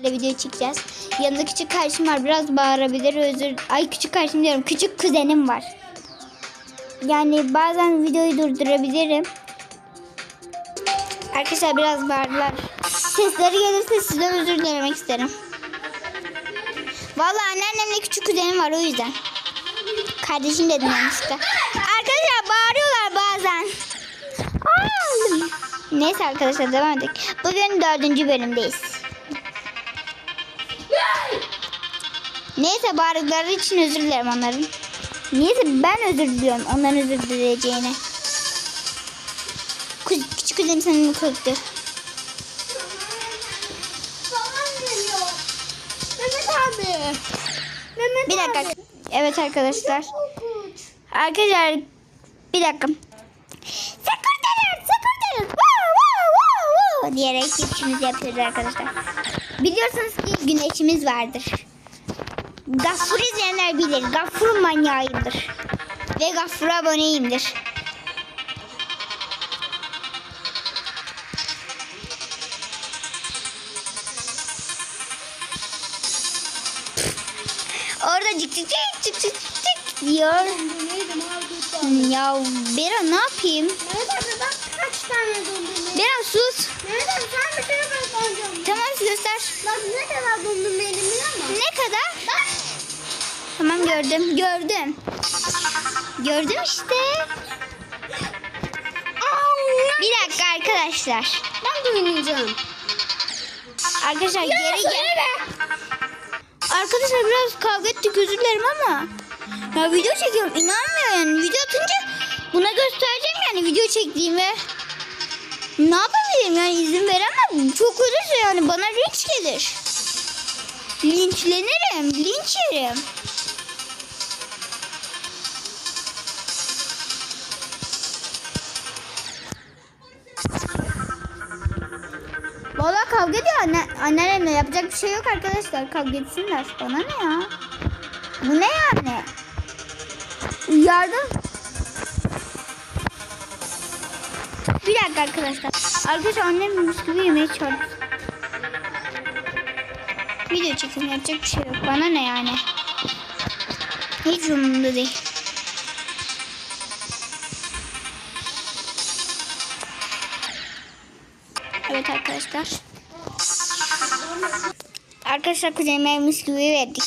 video çekeceğiz. Yanında küçük kardeşim var. Biraz bağırabilir. Özür. Ay küçük kardeşim diyorum. Küçük kuzenim var. Yani bazen videoyu durdurabilirim. Arkadaşlar biraz bağırdılar. Sesleri gelirse sizden özür dilemek isterim. Vallahi anneannemle küçük kuzenim var o yüzden. Kardeşim dedim yanlışlıkla. Arkadaşlar bağırıyorlar bazen. Neyse arkadaşlar devam edelim. Bugün dördüncü bölümdeyiz. Neyse bağırdıkları için özür dilerim onların. Neyse ben özür diliyorum onların özür dileyeceğine. Kuz, küçük kuzenim senin. Mehmet Bir dakika. Evet arkadaşlar. Arkadaşlar bir dakika. Wow, wow, wow, wow diyerek geçişimizi yapıyoruz arkadaşlar. Biliyorsunuz ki güneşimiz vardır. Gaffur izleyenler bilir. Gaffur manyağıyımdır. Ve Gaffur'a aboneyimdir. Orada cık cık cık cık cık cık diyor. Ya Bera ne yapayım? Mehmet abi bak kaç tane dondurma. Bera sus. Abi sen bir bak dondurma. Tamam göster. Bak ne kadar dondurma biliyor musun? Ne kadar? Tamam gördüm. Gördüm. Gördüm işte. Bir dakika arkadaşlar. Ben de oynayacağım. Arkadaşlar geri gel. Arkadaşlar biraz kavga ettik özür dilerim ama. Ya video çekiyorum inanmıyor yani. Video atınca buna göstereceğim yani video çektiğimi. Ne yapabilirim yani izin veremem. Çok ölürse yani bana linç gelir. Linçlenirim. Linç yerim. Kavga ediyor anne, anneannemle yapacak bir şey yok arkadaşlar. Kavga etsinler. Bana ne ya? Bu ne yani? Uyardım. Bir dakika arkadaşlar. Arkadaşlar annem bisküvi yemeği çağırdı. Video çekim yapacak bir şey yok. Bana ne yani? Hiç umurumda değil. Evet arkadaşlar. Arkadaşlar kuzenime bisküvi verdik.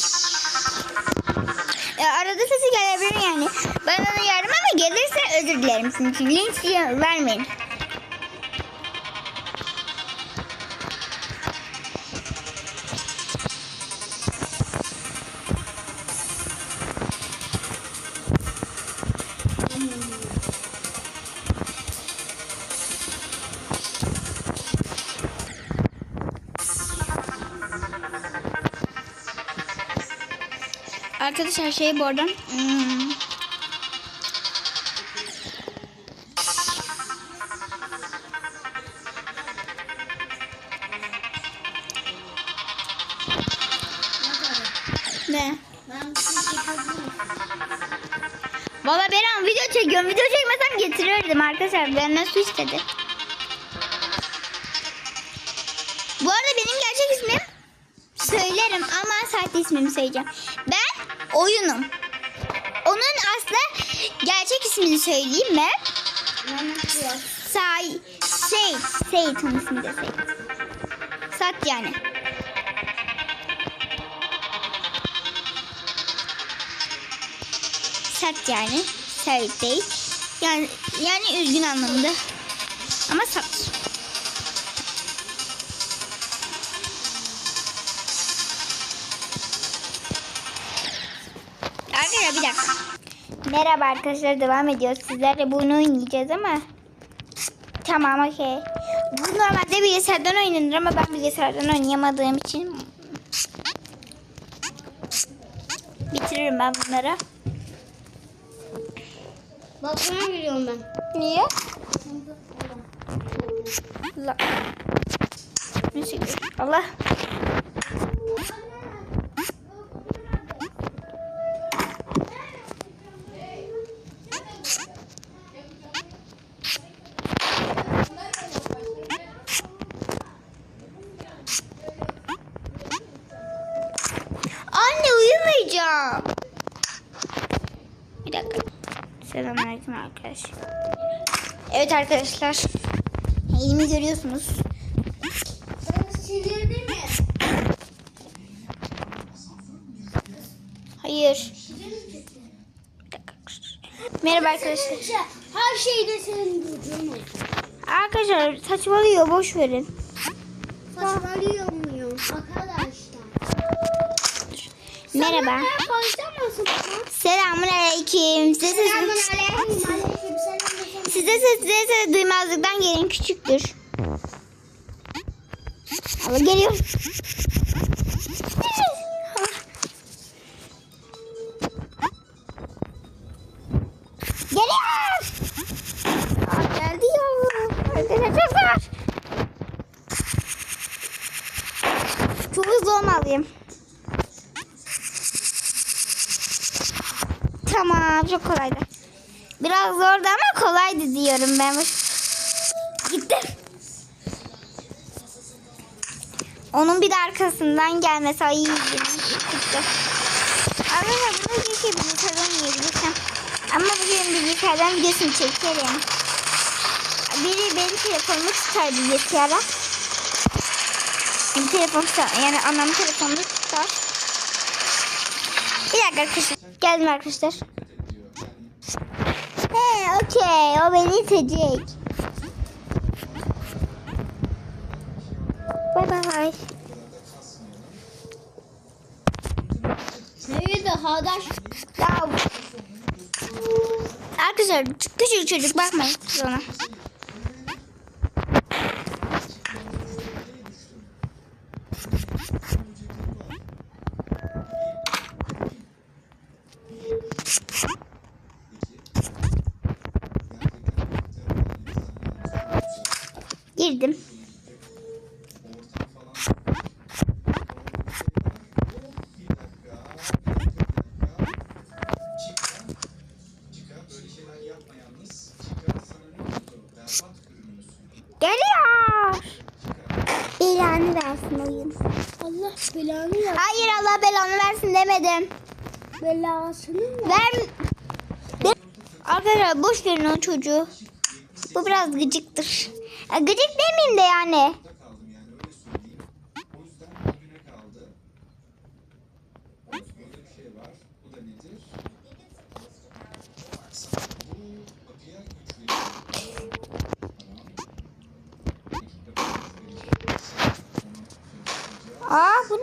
Ya arada sesi gelebilir yani. Ben onu yardım ama gelirse özür dilerim. Çünkü linç vermeyin. Arkadaşlar şey bu arada. Hmm. Ne? Ben. Valla Beren video çekiyorum. Video çekmesem getirirdim arkadaşlar. Benden su istedi. Bu arada benim gerçek ismim söylerim ama sahte ismimi söyleyeceğim. Oyunum. Onun aslında gerçek ismini söyleyeyim mi? Say, Seyit. Seyit onun ismi. Sat yani. Sat yani. Seyit değil. Yani, yani üzgün anlamında. Ama sat. Bir dakika. Merhaba arkadaşlar devam ediyoruz. Sizlerle bunu oynayacağız ama Tamam okey. Bu normalde bilgisayardan oynanır ama ben bilgisayardan oynayamadığım için bitiririm ben bunları. Balkona giriyorum ben. Niye? La. Neyse, Allah. Koyacağım. Bir dakika. Selamünaleyküm arkadaşlar. Evet arkadaşlar. Elimi görüyorsunuz. Hayır. Merhaba arkadaşlar. Her şeyde senin gücün. Arkadaşlar saçmalıyor boş verin. Saçmalıyor muyum? Arkadaşlar. Merhaba. Selamun aleyküm. Size Selamünaleyküm. Aleykümselam. size sesleri duymazlıktan gelin küçüktür. Ama. Geliyor. Çok kolaydı. Biraz zordu ama kolaydı diyorum ben. Gittim. Onun bir de arkasından gelmesi ay. Çıktı. Arkadaşlar bunu keşke bilgisayardan yiyebilirsem. Ama bugün bilgisayardan videosunu çekerim. Biri benim telefonumu tutar bilgisayara. Benim telefon tutar. Yani annemin telefonunu tutar. Bir dakika arkadaşlar. Geldim arkadaşlar. Okey. O beni itecek. Bye bye. Neydi Hadaş? Ya. Arkadaşlar küçük çocuk bakmayın ona. Belanı ver. Hayır Allah belanı versin demedim. Belasını ver. Ver. Ver- Arkadaşlar boş verin o çocuğu. Bu biraz gıcıktır. Ya, gıcık demeyeyim de yani.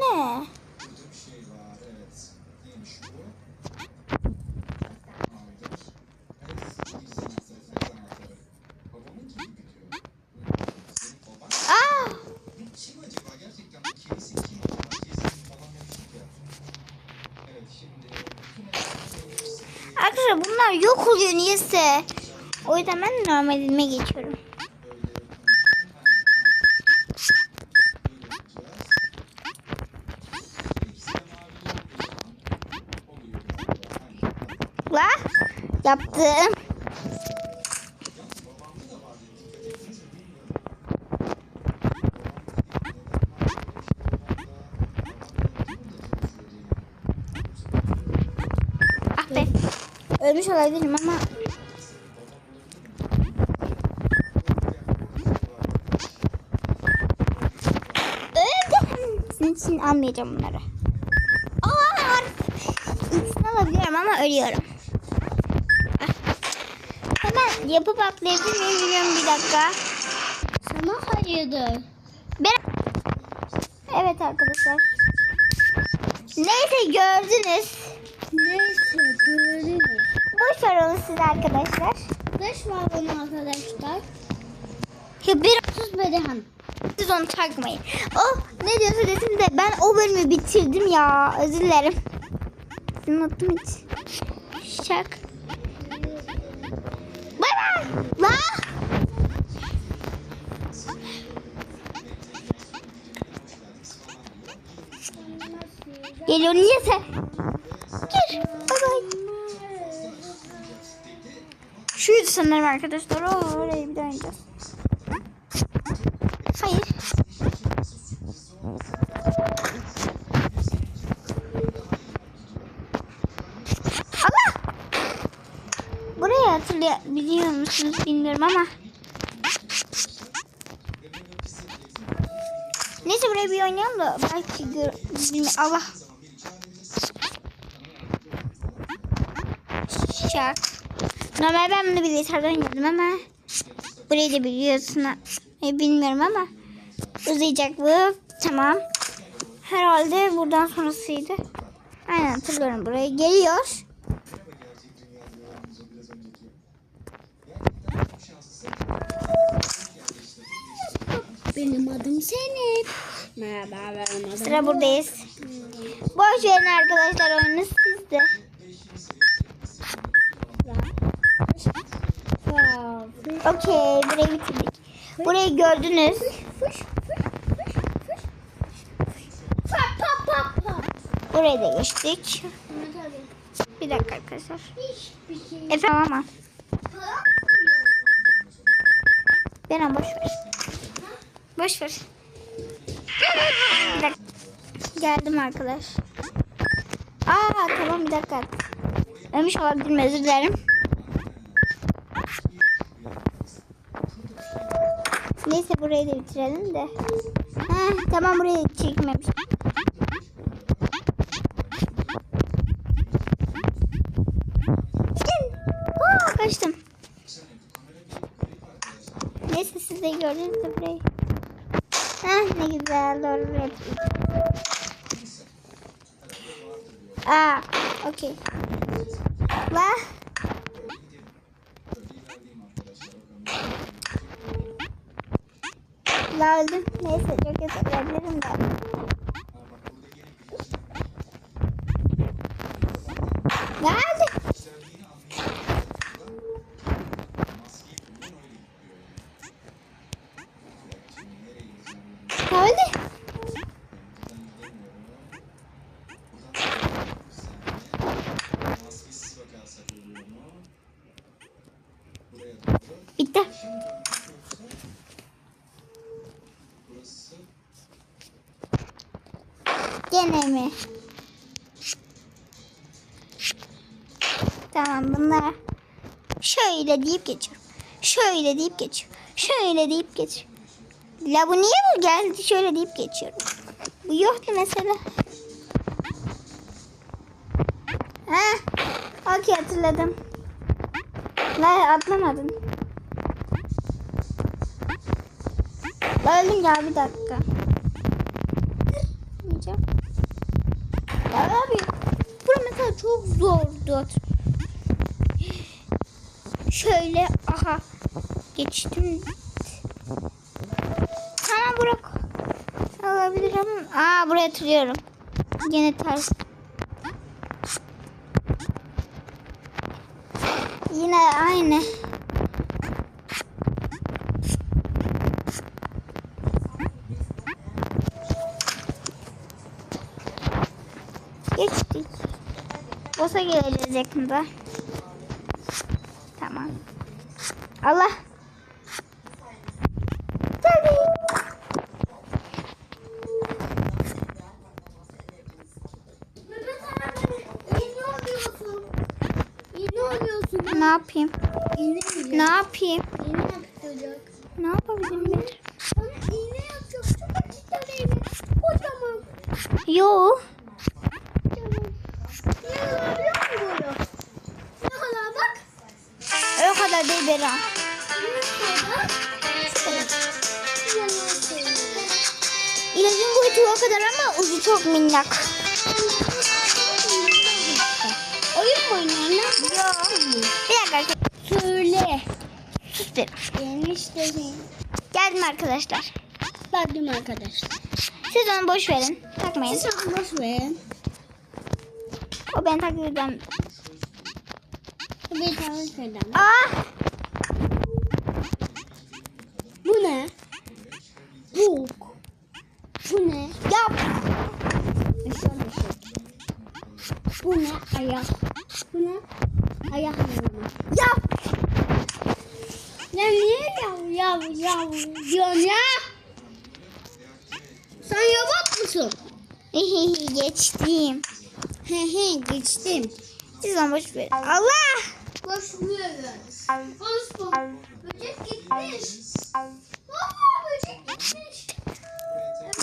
Ne? Aa! Arkadaşlar bunlar yok oluyor niyeyse. O yüzden ben normalime geçiyorum. Yaptım. Ah be. Ölmüş olabilirim ama. Öldüm. Sizin için almayacağım bunları. Aa! İkisini alabiliyorum ama ölüyorum. Yapıp atlayabilir miyim bilmiyorum bir dakika. Sana hayırdır? Ben... Evet arkadaşlar. Neyse gördünüz. Neyse görelim. Boş ver onu siz arkadaşlar. Beş var bunun arkadaşlar. Ya bir Sus Bedehan. siz onu takmayın. Oh ne diyorsa desin de ben o bölümü bitirdim ya. Özür dilerim. Unuttum hiç. Şak. La. Geliyor niyeyse. Gir. Bay bay. Şuydu sanırım arkadaşlar. Oo, oraya bir daha ineceğiz. Hayır. Bili biliyor musunuz bilmiyorum ama. Neyse buraya bir oynayalım da belki gör... Allah. Şak. Normal ben bunu bilgisayarda oynadım ama burayı da biliyorsun. E, bilmiyorum ama uzayacak bu. Tamam. Herhalde buradan sonrasıydı. Aynen hatırlıyorum buraya geliyor. Merhaba benim adım. Sıra buradayız. Boş verin arkadaşlar oyunu sizde. Okey burayı bitirdik. Burayı gördünüz. Burayı da geçtik. Bir dakika arkadaşlar. Efendim ama. Beren boş ver. Boş ver. Geldim arkadaş. Aa tamam bir dakika. Ölmüş olabilirim özür dilerim. Neyse burayı da bitirelim de. Heh, tamam burayı çekmemiş. Aa, kaçtım. Neyse siz de gördünüz de burayı. Ne güzel buraya. Aa, okey. La. La öldüm. Neyse çok de. Geldi. Mi? Tamam bunlar şöyle deyip geçiyorum. Şöyle deyip geçiyorum. Şöyle deyip geçiyorum. La bu niye bu geldi şöyle deyip geçiyorum. Bu yoktu mesela. Ha, okey hatırladım. La atlamadım. La öldüm ya bir dakika. Yiyeceğim. Ya abi bu mesela çok zordu. Şöyle aha geçtim. Tamam bırak. Alabilirim. Aa buraya hatırlıyorum. Yine ters. Yine aynı. Geçtik. Boss'a geleceğiz yakında. Tamam. Allah. Tabii. Ne yapayım? Ne yapayım? Ne yapabilirim ben? Sana iğne yapacak. Çok. Kocaman. Yo. Kadar? İlacın boyutu o kadar ama ucu çok minnak. Oyun mu oynuyorsun? Yo. Bir dakika. Söyle. Sus dedim. Gelmiş dedim. Geldim arkadaşlar. Verdim arkadaşlar. Siz onu boş verin. Takmayın. Siz boş verin. O ben takıyorum. Bir tane söyledim. Aa! Bu. Bu ne? Yap. Eşya eşek. Bu ne? Ayak. Bu ne? Ayak yanına. Yap. Ya niye yav yav yav diyorsun ya? Sen yavak mısın? Geçtim. He he geçtim. Siz onu boş verin. Allah! Koşmuyoruz. Koştum. Böcek gitmiş. Baba böcek gitmiş.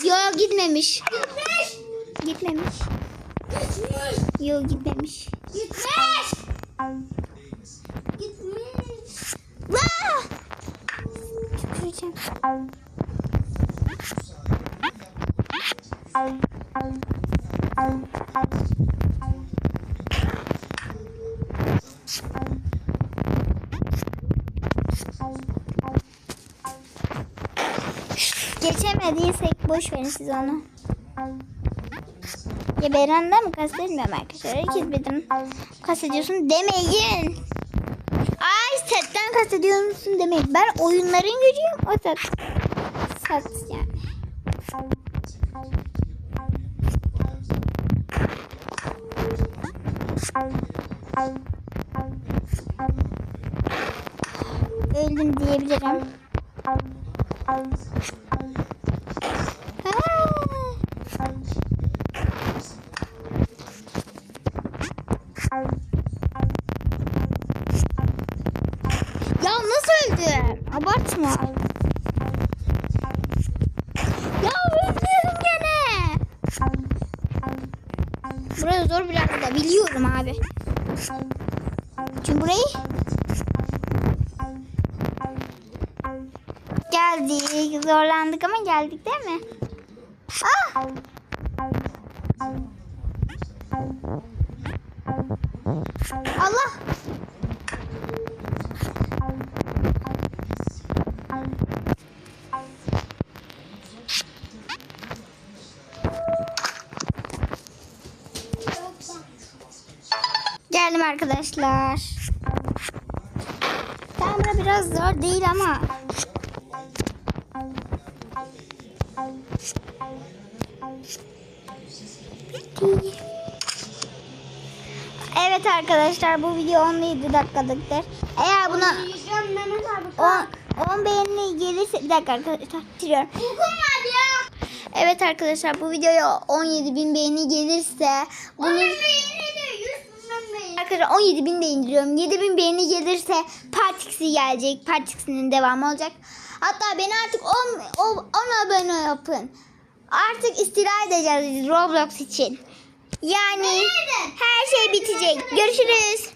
Yo gitmemiş. Gitmiş. Gitmemiş. Gitmiş. Yo gitmemiş. Gitmiş. Gitmiş. Vaa! Tüküreceğim. Geçemediysek boş verin siz onu. Ya Beren'den mi kastetmiyorum arkadaşlar? Herkes birden kastediyorsun demeyin. Ay setten kastediyor musun demeyin. Ben oyunların gücüyüm o set. Set yani. Öldüm diyebilirim. Allah! Geldim arkadaşlar. Bura biraz zor değil ama. Evet arkadaşlar bu video 17 dakikalıktır. Eğer buna Yiyeceğim Mehmet abi. 10, 10 beğeni gelirse bir dakika arkadaşlar bitiriyorum. Evet arkadaşlar bu videoya 17 bin beğeni gelirse bunun Onun beğeni de 100 bilmem beğeni. Arkadaşlar 17 bin de indiriyorum. 7 bin beğeni gelirse Part X'i gelecek. Part X'inin devamı olacak. Hatta beni artık 10, 10 abone yapın. Artık istila edeceğiz Roblox için. Yani her şey bitecek. Görüşürüz.